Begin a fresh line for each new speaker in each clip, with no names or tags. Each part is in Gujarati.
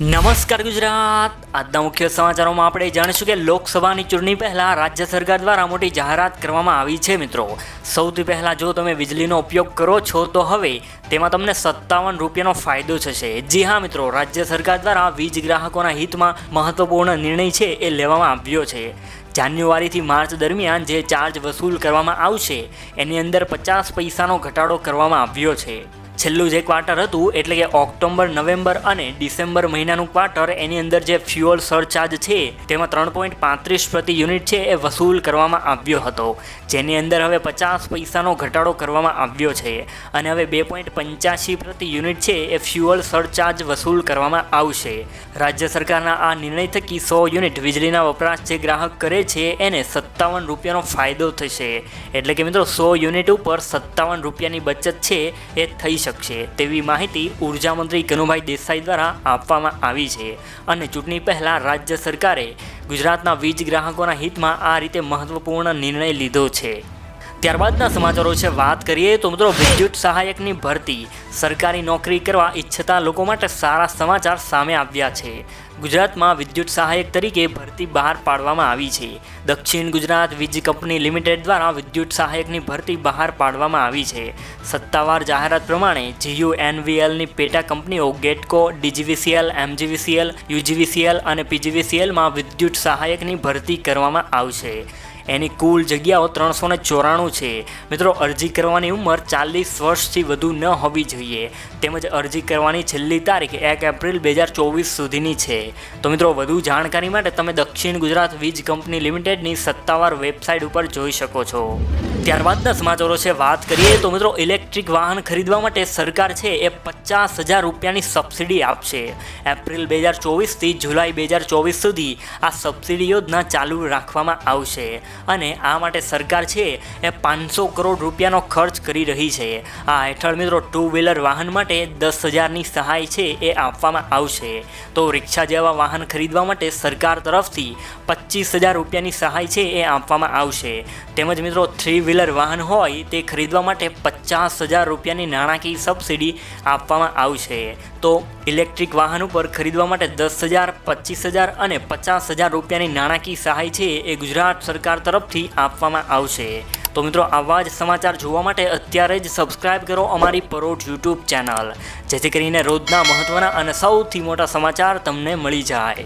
નમસ્કાર ગુજરાત. આજના મુખ્ય સમાચારોમાં આપણે જાણીશું કે લોકસભાની ચૂંટણી પહેલા રાજ્ય સરકાર દ્વારા મોટી જાહેરાત કરવામાં આવી છે મિત્રો. સૌથી પહેલા જો તમે વીજળીનો ઉપયોગ કરો છો તો હવે તેમાં તમને સત્તાવન રૂપિયાનો ફાયદો થશે. જી હા મિત્રો, રાજ્ય સરકાર દ્વારા વીજ ગ્રાહકોના હિતમાં મહત્વપૂર્ણ નિર્ણય છે એ લેવામાં આવ્યો છે. જાન્યુઆરીથી માર્ચ દરમિયાન જે ચાર્જ વસૂલ કરવામાં આવશે, એની અંદર પચાસ પૈસાનો ઘટાડો કરવામાં આવ્યો છે. છેલ્લું જે ક્વાર્ટર હતું, એટલે કે ઓક્ટોબર, નવેમ્બર અને ડિસેમ્બર મહિનાનું ક્વાર્ટર એની અંદર જે ફ્યુઅલ સરચાર્જ છે, તેમાં ત્રણ પોઈન્ટ પાંત્રીસ પ્રતિ યુનિટ છે, એ વસૂલ કરવામાં આવ્યો હતો. જેની અંદર હવે પચાસ પૈસાનો ઘટાડો કરવામાં આવ્યો છે અને હવે બે પોઈન્ટ પંચ્યાસી પ્રતિ યુનિટ છે, એ ફ્યુઅલ સરચાર્જ વસૂલ કરવામાં આવશે. રાજ્ય સરકારના આ નિર્ણય થકી સો યુનિટ વીજળીના વપરાશ જે ગ્રાહક કરે છે, એને સત્તાવન રૂપિયાનો ફાયદો થશે. એટલે કે મિત્રો, સો યુનિટ ઉપર સત્તાવન રૂપિયાની બચત છે, એ થઈ શકશે તેવી માહિતી ઊર્જા મંત્રી કનુભાઈ દેસાઈ દ્વારા આપવામાં આવી છે. અને ચૂંટણી પહેલાં રાજ્ય સરકારે ગુજરાતના વીજ ગ્રાહકોના હિતમાં આ રીતે મહત્વપૂર્ણ નિર્ણય લીધો છે. ત્યારબાદના સમાચારો છે વાત કરીએ તો મિત્રો વિદ્યુત સહાયકની ભરતી. સરકારી નોકરી કરવા ઈચ્છતા લોકો માટે સારા સમાચાર સામે આવ્યા છે. ગુજરાતમાં વિદ્યુત સહાયક તરીકે ભરતી બહાર પાડવામાં આવી છે. દક્ષિણ ગુજરાત વીજ કંપની લિમિટેડ દ્વારા વિદ્યુત સહાયકની ભરતી બહાર પાડવામાં આવી છે. સત્તાવાર જાહેરાત પ્રમાણે જીયુ એનવીએલની પેટા કંપનીઓ ગેટકો, ડીજીવીસીએલ, એમજીવીસીએલ, યુજીવીસીએલ અને પીજીવીસીએલમાં વિદ્યુત સહાયકની ભરતી કરવામાં આવશે. એની કુલ જગ્યાઓ ત્રણસો ને ચોરાણું છે. મિત્રો, અરજી કરવાની ઉંમર ચાલીસ વર્ષથી વધુ ન હોવી જોઈએ. તેમજ અરજી કરવાની છેલ્લી તારીખ એક એપ્રિલ બે હજાર ચોવીસ સુધીની છે. તો મિત્રો, વધુ જાણકારી માટે તમે દક્ષિણ ગુજરાત વીજ કંપની લિમિટેડની સત્તાવાર વેબસાઇટ ઉપર જોઈ શકો છો. ત્યારબાદના સમાચારો છે, વાત કરીએ તો મિત્રો ઇલેક્ટ્રિક વાહન ખરીદવા માટે સરકાર છે, એ પચાસ હજાર રૂપિયાની સબસિડી આપશે. એપ્રિલ બે હજાર ચોવીસથી જુલાઈ બે હજાર ચોવીસ સુધી આ સબસિડી યોજના ચાલુ રાખવામાં આવશે. અને આ માટે સરકાર છે, એ પાંચસો કરોડ રૂપિયાનો ખર્ચ કરી રહી છે. આ હેઠળ મિત્રો ટુ વ્હીલર વાહન માટે દસ હજારની સહાય છે, એ આપવામાં આવશે. તો રિક્ષા જેવા વાહન ખરીદવા માટે સરકાર તરફથી પચીસ હજાર રૂપિયાની સહાય છે, એ આપવામાં આવશે. તેમજ મિત્રો થ્રી વ્હીલર વાહન હોય તે ખરીદવા માટે પચાસ હજાર રૂપિયાની નાણાકીય સબસિડી આપવામાં આવશે. તો ઇલેક્ટ્રિક વાહન ઉપર ખરીદવા માટે દસ હજાર, પચીસ હજાર અને પચાસ હજાર રૂપિયાની નાણાકીય સહાય છે એ ગુજરાત સરકાર તરફથી આપવામાં આવશે. તો મિત્રો, આવા જ સમાચાર જોવા માટે અત્યારે જ સબસ્ક્રાઇબ કરો અમારી પરોઢ યુટ્યુબ ચેનલ. જેથી કરીને રોજના મહત્ત્વના અને સૌથી મોટા સમાચાર તમને મળી જાય.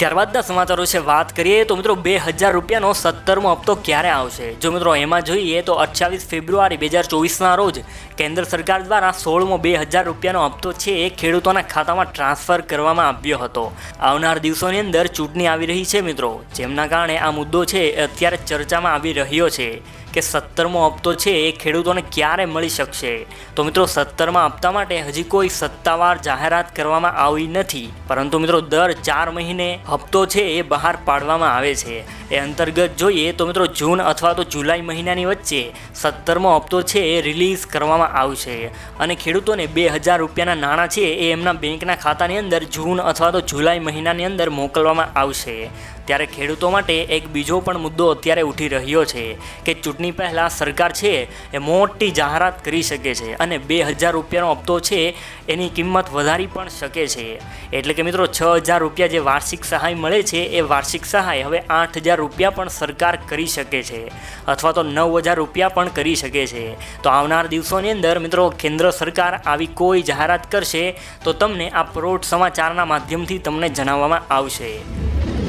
ત્યારબાદના સમાચારો છે વાત કરીએ તો મિત્રો બે હજાર રૂપિયાનો સત્તરમો હપ્તો ક્યારે આવશે? જો મિત્રો એમાં જોઈએ તો અઠ્યાવીસ ફેબ્રુઆરી બે હજાર ચોવીસના રોજ કેન્દ્ર સરકાર દ્વારા સોળમો બે હજાર રૂપિયાનો હપ્તો છે એ ખેડૂતોના ખાતામાં ટ્રાન્સફર કરવામાં આવ્યો હતો. આવનાર દિવસોની અંદર ચૂંટણી આવી રહી છે મિત્રો. જેમના કારણે આ મુદ્દો છે અત્યારે ચર્ચામાં આવી રહ્યો છે. કે સત્તરમો હપ્તો છે એ ખેડૂતોને ક્યારે મળી શકશે? તો મિત્રો સત્તરમાં હપ્તા માટે હજી કોઈ સત્તાવાર જાહેરાત કરવામાં આવી નથી. પરંતુ મિત્રો દર ચાર મહિને હપ્તો છે એ બહાર પાડવામાં આવે છે. એ અંતર્ગત જોઈએ તો મિત્રો જૂન અથવા તો જુલાઈ મહિનાની વચ્ચે સત્તરમો હપ્તો છે એ રિલીઝ કરવામાં આવશે. અને ખેડૂતોને બે હજાર રૂપિયાના નાણાં છે એ એમના બેંકના ખાતાની અંદર જૂન અથવા તો જુલાઈ મહિનાની અંદર મોકલવામાં આવશે. ત્યારે ખેડૂતો માટે એક બીજો પણ મુદ્દો અત્યારે ઉઠી રહ્યો છે કે ચૂંટણી પહેલાં સરકાર છે એ મોટી જાહેરાત કરી શકે છે અને બે હજાર રૂપિયાનો હપ્તો છે એની કિંમત વધારી પણ શકે છે. એટલે કે મિત્રો, છ હજાર રૂપિયા જે વાર્ષિક સહાય મળે છે, એ વાર્ષિક સહાય હવે આઠ હજાર રૂપિયા પણ સરકાર કરી શકે છે અથવા તો નવ હજાર રૂપિયા પણ કરી શકે છે. તો આવનાર દિવસોની અંદર મિત્રો, કેન્દ્ર સરકાર આવી કોઈ જાહેરાત કરશે તો તમને આ પરોઢ સમાચારના માધ્યમથી તમને જણાવવામાં આવશે.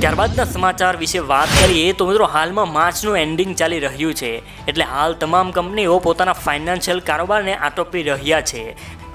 ત્યારબાદના સમાચાર વિશે વાત કરીએ તો મિત્રો હાલમાં માર્ચનું એન્ડિંગ ચાલી રહ્યું છે. એટલે હાલ તમામ કંપનીઓ પોતાના ફાઇનાન્શિયલ કારોબારને આટોપી રહ્યા છે.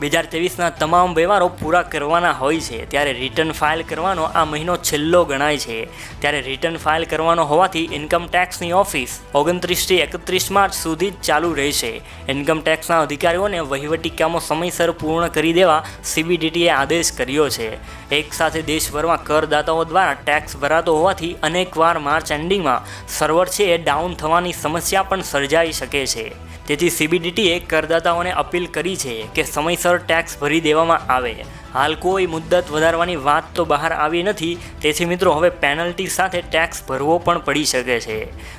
બે હજાર ત્રેવીસના તમામ વ્યવહારો પૂરા કરવાના હોય છે, ત્યારે રિટર્ન ફાઇલ કરવાનો આ મહિનો છેલ્લો ગણાય છે. ત્યારે રિટર્ન ફાઇલ કરવાનો હોવાથી ઇન્કમ ટેક્સની ઓફિસ ઓગણત્રીસથી એકત્રીસ માર્ચ સુધી જ ચાલુ રહેશે. ઇન્કમ ટેક્સના અધિકારીઓને વહીવટી કામો સમયસર પૂર્ણ કરી દેવા સીબીડીટીએ આદેશ કર્યો છે. એક સાથે દેશભરમાં કરદાતાઓ દ્વારા ટેક્સ ભરાતો હોવાથી અનેકવાર માર્ચ એન્ડિંગમાં સર્વર છે એ ડાઉન થવાની સમસ્યા પણ સર્જાઈ શકે છે. તેથી સીબીડીટીએ કરદાતાઓને અપીલ કરી છે કે સમયસર ટેક્સ ભરી દેવામાં આવે. હાલ કોઈ મુદ્દત વધારવાની વાત તો બહાર આવી નથી. તેથી મિત્રો, હવે પેનલ્ટી સાથે ટેક્સ ભરવો પણ પડી શકે છે.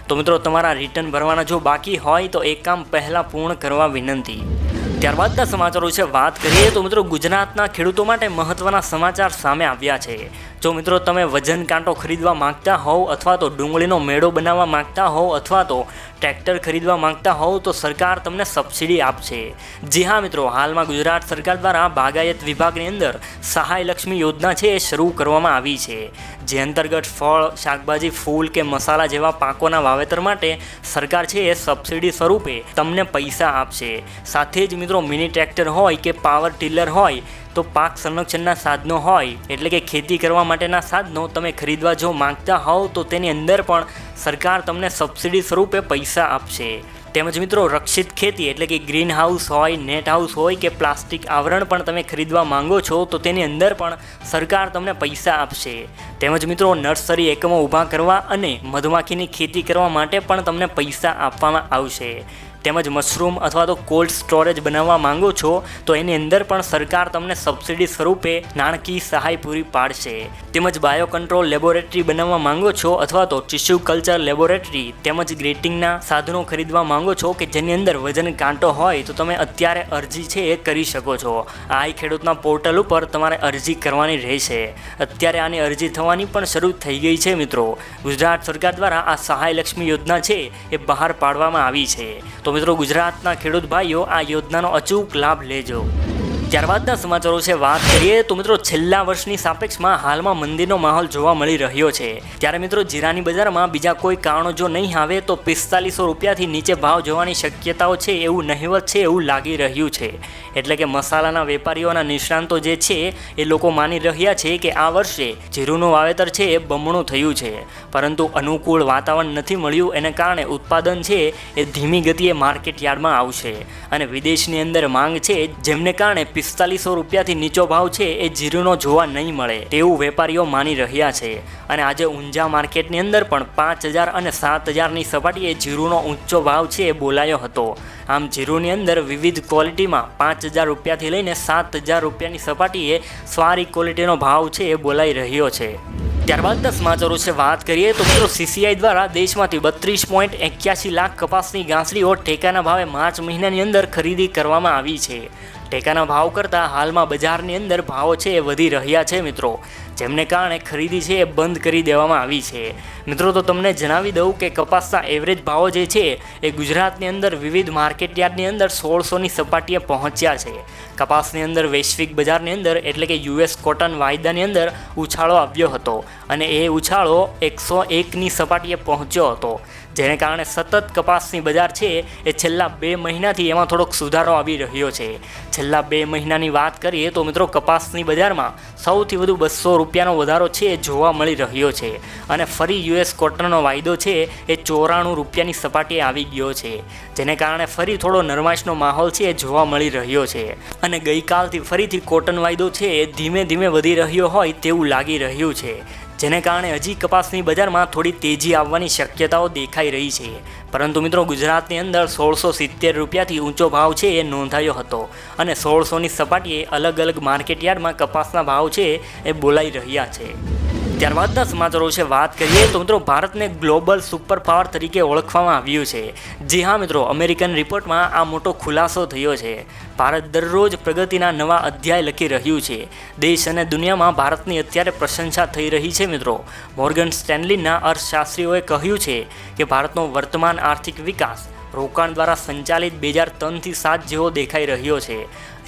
તો મિત્રો, તમારા રિટર્ન ભરવાના જો બાકી હોય તો એક કામ પહેલાં પૂર્ણ કરવા વિનંતી. ત્યારબાદના સમાચારો વિશે વાત કરીએ તો મિત્રો ગુજરાતના ખેડૂતો માટે મહત્વના સમાચાર સામે આવ્યા છે. જો મિત્રો તમે વજન કાંટો ખરીદવા માંગતા હોવ અથવા તો ડુંગળીનો મેળો બનાવવા માંગતા હોવ અથવા તો ટ્રેક્ટર ખરીદવા માંગતા હોવ તો સરકાર તમને સબસિડી આપશે. જી હા મિત્રો, હાલમાં ગુજરાત સરકાર દ્વારા બાગાયત વિભાગની અંદર સહાય લક્ષ્મી યોજના છે એ શરૂ કરવામાં આવી છે. જે અંતર્ગત ફળ, શાકભાજી, ફૂલ કે મસાલા જેવા પાકોના વાવેતર માટે સરકાર છે એ સબસિડી સ્વરૂપે તમને પૈસા આપશે. સાથે જ મિત્રો મિની ટ્રેક્ટર હોય કે પાવર ટીલર હોય, તો પાક સંરક્ષણના સાધનો હોય, એટલે કે ખેતી કરવા માટેના સાધનો તમે ખરીદવા જો માંગતા હોવ, તો તેની અંદર પણ સરકાર તમને સબસિડી સ્વરૂપે પૈસા આપશે. તેમજ મિત્રો રક્ષિત ખેતી એટલે કે ગ્રીન હાઉસ હોય, નેટ હાઉસ હોય કે પ્લાસ્ટિક આવરણ પણ તમે ખરીદવા માંગો છો, તો તેની અંદર પણ સરકાર તમને પૈસા આપશે. તેમજ મિત્રો નર્સરી એકમો ઊભા કરવા અને મધમાખીની ખેતી કરવા માટે પણ તમને પૈસા આપવામાં આવશે. તેમજ મશરૂમ અથવા તો કોલ્ડ સ્ટોરેજ બનાવવા માંગો છો, તો એની અંદર પણ સરકાર તમને સબસિડી સ્વરૂપે નાણાકીય સહાય પૂરી પાડશે. તેમજ બાયો કંટ્રોલ લેબોરેટરી બનાવવા માંગો છો અથવા તો ટિશ્યુ કલ્ચર લેબોરેટરી તેમજ ગ્રેટિંગના સાધનો ખરીદવા માંગો છો કે જેની અંદર વજન કાંટો હોય, તો તમે અત્યારે અરજી છે એ કરી શકો છો. આ ખેડૂતના પોર્ટલ ઉપર તમારે અરજી કરવાની રહેશે. અત્યારે આની અરજી થવાની પણ શરૂ થઈ ગઈ છે મિત્રો. ગુજરાત સરકાર દ્વારા આ સહાય લક્ષ્મી યોજના છે એ બહાર પાડવામાં આવી છે. તો મિત્રો ગુજરાતના ખેડૂત ભાઈઓ આ યોજનાનો અચૂક લાભ લેજો. ત્યારબાદના સમાચારો છે, વાત કરીએ તો મિત્રો છેલ્લા વર્ષની સાપેક્ષમાં હાલમાં મંદીનો માહોલ જોવા મળી રહ્યો છે. ત્યારે મિત્રો જીરાની બજારમાં બીજા કોઈ કારણો જો નહીં આવે તો પિસ્તાલીસો રૂપિયાથી નીચે ભાવ જોવાની શક્યતાઓ છે એવું નહિવત છે એવું લાગી રહ્યું છે. એટલે કે મસાલાના વેપારીઓના નિષ્ણાંતો જે છે, એ લોકો માની રહ્યા છે કે આ વર્ષે જીરુનું વાવેતર છે એ બમણું થયું છે. પરંતુ અનુકૂળ વાતાવરણ નથી મળ્યું એને કારણે ઉત્પાદન છે એ ધીમી ગતિએ માર્કેટ યાર્ડમાં આવશે. અને વિદેશની અંદર માંગ છે, જેમને કારણે પિસ્તાલીસો રૂપિયાથી નીચો ભાવ છે એ જીરુનો જોવા નહીં મળે, તેવું વેપારીઓ માની રહ્યા છે. અને આજે ઊંઝા માર્કેટની અંદર પણ પાંચ હજાર અને સાત હજારની સપાટીએ જીરુનો ઊંચો ભાવ છે એ બોલાયો હતો. આમ જીરુની અંદર વિવિધ ક્વોલિટીમાં પાંચ હજાર રૂપિયાથી લઈને સાત હજાર રૂપિયાની સપાટીએ સારી ક્વોલિટીનો ભાવ છે એ બોલાઈ રહ્યો છે. ત્યારબાદના સમાચારો છે. વાત કરીએ તો મિત્રો સીસીઆઈ દ્વારા દેશમાંથી બત્રીસ પોઈન્ટ એક્યાસી લાખ કપાસની ગાંસડીઓ ટેકાના ભાવે માર્ચ મહિનાની અંદર ખરીદી કરવામાં આવી છે. ટેકાના ભાવ કરતાં હાલમાં બજારની અંદર ભાવો છે એ વધી રહ્યા છે મિત્રો. જેમને કારણે ખરીદી છે એ બંધ કરી દેવામાં આવી છે. મિત્રો, તો તમને જણાવી દઉં કે કપાસના એવરેજ ભાવો જે છે એ ગુજરાતની અંદર વિવિધ માર્કેટ યાર્ડની અંદર સોળસોની સપાટીએ પહોંચ્યા છે. કપાસની અંદર વૈશ્વિક બજારની અંદર એટલે કે યુએસ કોટન વાયદાની અંદર ઉછાળો આવ્યો હતો અને એ ઉછાળો એકસો એકની સપાટીએ પહોંચ્યો હતો. જેને કારણે સતત કપાસની બજાર છે એ છેલ્લા બે મહિનાથી એમાં થોડોક સુધારો આવી રહ્યો છે. છેલ્લા બે મહિનાની વાત કરીએ તો મિત્રો કપાસની બજારમાં સૌથી વધુ બસો રૂપિયાનો વધારો છે એ જોવા મળી રહ્યો છે. અને ફરી યુએસ કોટનનો વાયદો છે એ ચોરાણું રૂપિયાની સપાટીએ આવી ગયો છે. જેને કારણે ફરી થોડો નરમાશનો માહોલ છે એ જોવા મળી રહ્યો છે. અને ગઈકાલથી ફરીથી કોટન વાયદો છે એ ધીમે ધીમે વધી રહ્યો હોય તેવું લાગી રહ્યું છે. જેને કારણે હજી કપાસની બજારમાં થોડી તેજી આવવાની શક્યતાઓ દેખાઈ રહી છે. પરંતુ મિત્રો, ગુજરાતની અંદર સોળસો સિત્તેર રૂપિયાથી ઊંચો ભાવ છે એ નોંધાયો હતો અને સોળસોની સપાટીએ અલગ અલગ માર્કેટયાર્ડમાં કપાસના ભાવ છે એ બોલાઈ રહ્યા છે. ત્યારબાદના સમાચારો છે વાત કરીએ તો મિત્રો ભારતને ગ્લોબલ સુપર પાવર તરીકે ઓળખવામાં આવ્યું છે. જી હા મિત્રો, અમેરિકન રિપોર્ટમાં આ મોટો ખુલાસો થયો છે. ભારત દરરોજ પ્રગતિના નવા અધ્યાય લખી રહ્યું છે. દેશ અને દુનિયામાં ભારતની અત્યારે પ્રશંસા થઈ રહી છે મિત્રો. મોર્ગન સ્ટેનલીના અર્થશાસ્ત્રીઓએ કહ્યું છે કે ભારતનો વર્તમાન આર્થિક વિકાસ રોકાણ દ્વારા સંચાલિત બે હજાર ત્રણથી સાત જેવો દેખાઈ રહ્યો છે.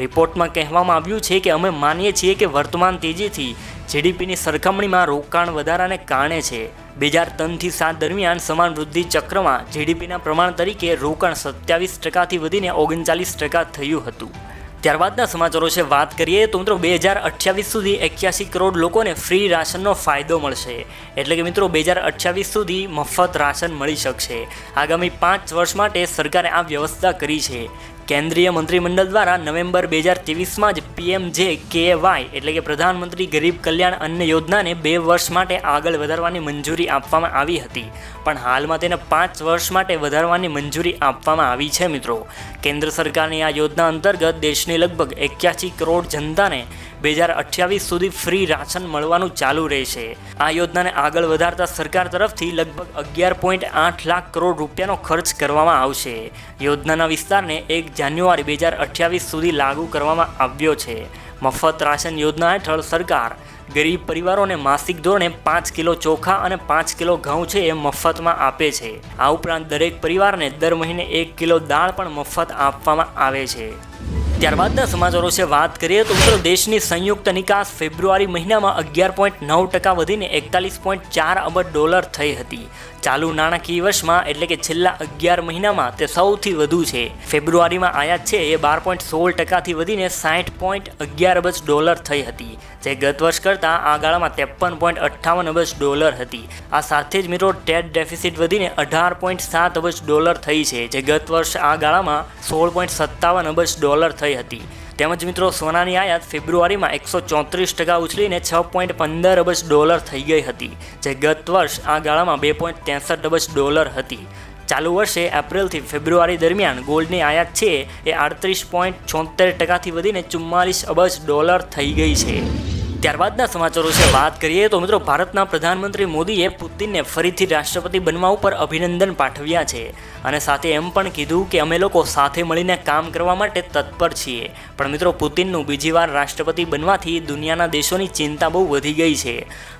રિપોર્ટમાં કહેવામાં આવ્યું છે કે અમે માનીએ છીએ કે વર્તમાન તેજીથી જીડીપીની સરખામણીમાં રોકાણ વધારાને કારણે છે. બે હજાર ત્રણથી સાત દરમિયાન સમાન વૃદ્ધિ ચક્રમાં જીડીપીના પ્રમાણ તરીકે રોકાણ સત્યાવીસ ટકાથી વધીને ઓગણચાલીસ ટકા થયું હતું. ત્યારબાદના સમાચારો છે વાત કરીએ તો મિત્રો બે હજાર અઠ્યાવીસ સુધી એક્યાસી કરોડ લોકોને ફ્રી રાશનનો ફાયદો મળશે. એટલે કે મિત્રો બે હજાર અઠ્યાવીસ સુધી મફત રાશન મળી શકશે. આગામી પાંચ વર્ષ માટે સરકારે આ વ્યવસ્થા કરી છે. કેન્દ્રીય મંત્રીમંડળ દ્વારા નવેમ્બર બે હજાર ત્રેવીસમાં જ પીએમ જે કે વાય એટલે કે પ્રધાનમંત્રી ગરીબ કલ્યાણ અન્ન યોજનાને બે વર્ષ માટે આગળ વધારવાની મંજૂરી આપવામાં આવી હતી. પણ હાલમાં તેને પાંચ વર્ષ માટે વધારવાની મંજૂરી આપવામાં આવી છે મિત્રો. કેન્દ્ર સરકારની આ યોજના અંતર્ગત દેશની લગભગ એક્યાસી કરોડ જનતાને બે હજાર અઠ્યાવીસ સુધી ફ્રી રાશન મળવાનું ચાલુ રહેશે. આ યોજનાને આગળ વધારતા સરકાર તરફથી લગભગ અગિયાર પોઈન્ટ આઠ લાખ કરોડ રૂપિયાનો ખર્ચ કરવામાં આવશે. યોજનાના વિસ્તારને એક જાન્યુઆરી બે હજાર અઠ્યાવીસ સુધી લાગુ કરવામાં આવ્યો છે. મફત રાશન યોજના હેઠળ સરકાર ગરીબ પરિવારોને માસિક ધોરણે પાંચ કિલો ચોખા અને પાંચ કિલો ઘઉં છે એ મફતમાં આપે છે. આ ઉપરાંત દરેક પરિવારને દર મહિને એક કિલો દાળ પણ મફત આપવામાં આવે છે. ત્યારબાદના સમાચારો છે વાત કરીએ તો મિત્રો દેશની સંયુક્ત નિકાસ ફેબ્રુઆરી મહિનામાં અગિયાર પોઈન્ટ નવ ટકા વધીને એકતાલીસ પોઈન્ટ ચાર અબજ ડોલર થઈ હતી. ચાલુ નાણાકીય વર્ષમાં, એટલે કે છેલ્લા અગિયાર મહિનામાં તે સૌથી વધુ છે. ફેબ્રુઆરીમાં આયાત છે, એ બાર પોઈન્ટ સોળ ટકાથી વધીને સાઠ પોઈન્ટ અગિયાર અબજ ડોલર થઈ હતી, જે ગત વર્ષ કરતાં આ ગાળામાં ત્રેપન પોઈન્ટ અઠ્ઠાવન અબજ ડોલર હતી. આ સાથે જ મિત્રો, ટેટ ડેફિસિટ વધીને અઢાર પોઈન્ટ સાત અબજ ડોલર થઈ છે, જે ગત વર્ષ આ ગાળામાં સોળ પોઈન્ટ સત્તાવન અબજ ડોલર થઈ હતી. તેમજ મિત્રો, સોનાની આયાત ફેબ્રુઆરીમાં એકસો ચોત્રીસ ટકા ઉછળીને છ પોઈન્ટ પંદર અબજ ડોલર થઈ ગઈ હતી, જે ગત વર્ષ આ ગાળામાં બે પોઈન્ટ ત્રેસઠ અબજ ડોલર હતી. ચાલુ વર્ષે એપ્રિલથી ફેબ્રુઆરી દરમિયાન ગોલ્ડની આયાત છે એ આડત્રીસ પોઈન્ટ છોતેર ટકાથી વધીને ચુમ્માલીસ અબજ ડોલર થઈ ગઈ છે. ત્યારબાદના સમાચારો છે વાત કરીએ તો મિત્રો ભારતના પ્રધાનમંત્રી મોદીએ પુતિનને ફરીથી રાષ્ટ્રપતિ બનવા ઉપર અભિનંદન પાઠવ્યા છે. અને સાથે એમ પણ કીધું કે અમે લોકો સાથે મળીને કામ કરવા માટે તત્પર છીએ. પણ મિત્રો પુતિનનું બીજી વાર રાષ્ટ્રપતિ બનવાથી દુનિયાના દેશોની ચિંતા બહુ વધી ગઈ છે.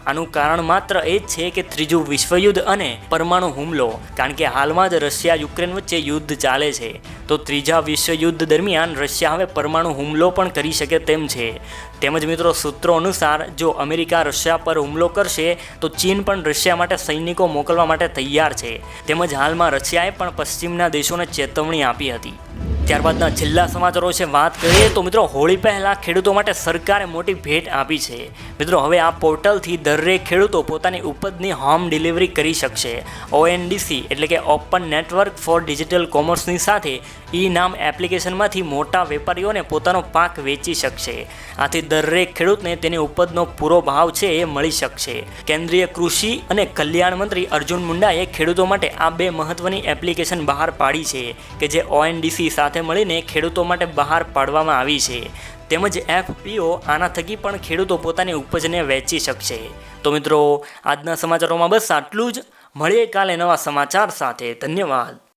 આનું કારણ માત્ર એ જ છે કે ત્રીજું વિશ્વયુદ્ધ અને પરમાણુ હુમલો, કારણ કે હાલમાં જ રશિયા યુક્રેન વચ્ચે યુદ્ધ ચાલે છે. તો ત્રીજા વિશ્વયુદ્ધ દરમિયાન રશિયા હવે પરમાણુ હુમલો પણ કરી શકે તેમ છે. તેમજ મિત્રો સૂત્રો અનુસાર જો અમેરિકા રશિયા પર હુમલો કરશે, તો ચીન પણ રશિયા માટે સૈનિકો મોકલવા માટે તૈયાર છે. તેમજ હાલમાં રશિયાએ પણ પશ્ચિમના દેશોને ચેતવણી આપી હતી. ત્યારબાદના છેલ્લા સમાચારો છે વાત કરીએ તો મિત્રો હોળી પહેલાં ખેડૂતો માટે સરકારે મોટી ભેટ આપી છે. મિત્રો, હવે આ પોર્ટલથી દરેક ખેડૂતો પોતાની ઉપજની હોમ ડિલિવરી કરી શકશે. ઓએનડીસી એટલે કે ઓપન નેટવર્ક ફોર ડિજિટલ કોમર્સની સાથે ઈ નામ એપ્લિકેશનમાંથી મોટા વેપારીઓને પોતાનો પાક વેચી શકશે. આથી દરેક ખેડૂતને તેની ઉપજનો પૂરો ભાવ છે એ મળી શકશે. કેન્દ્રીય કૃષિ અને કલ્યાણ મંત્રી અર્જુન મુંડાએ ખેડૂતો માટે આ બે મહત્વની એપ્લિકેશન બહાર પાડી છે કે જે ઓએનડીસી સાથે મળીને ખેડૂતો માટે બહાર પાડવામાં આવી છે. તેમજ એફપીઓ આના થકી પણ ખેડૂતો પોતાની ઉપજને વેચી શકશે. તો મિત્રો, આજના સમાચારોમાં બસ આટલું જ. મળીએ કાલે નવા સમાચાર સાથે. ધન્યવાદ.